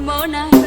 mona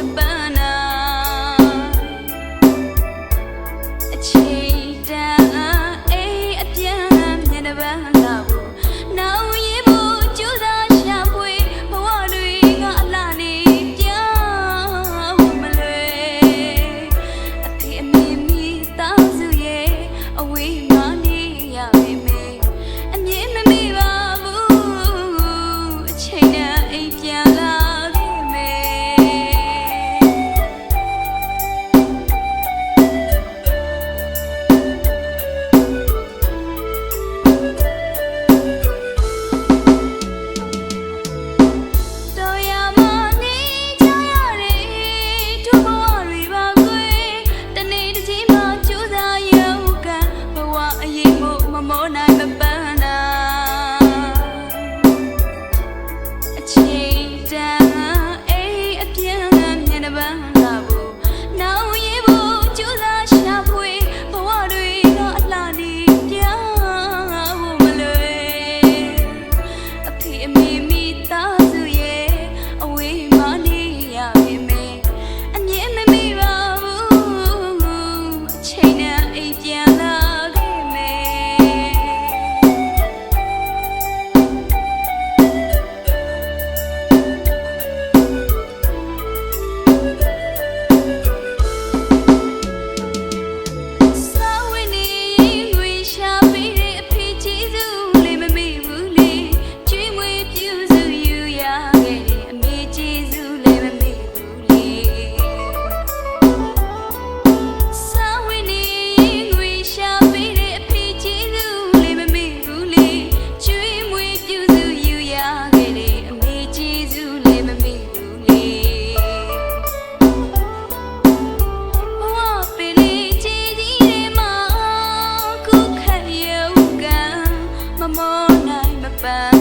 back.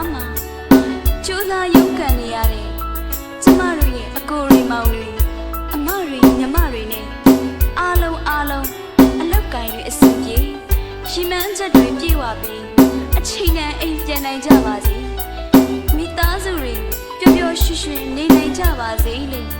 ထားမှာကြိုးစားရုန်းကန်နေရတယ်ကျမတို့ရဲ့အကိုတွေမောင်တွေအမတွေညီမတွေနဲ့အားလုံးအားလုံးအလောက်ကင်တွေအစီပြေရှင်မန်းချက်တွေပြေဝပြီးအချိန်နဲ့အိမ်ပြန်နိုင်ကြပါစေမိသားစုတွေပျော်ပျော်ရွှင်ရွှင်နေနိုင်ကြပါစေလို့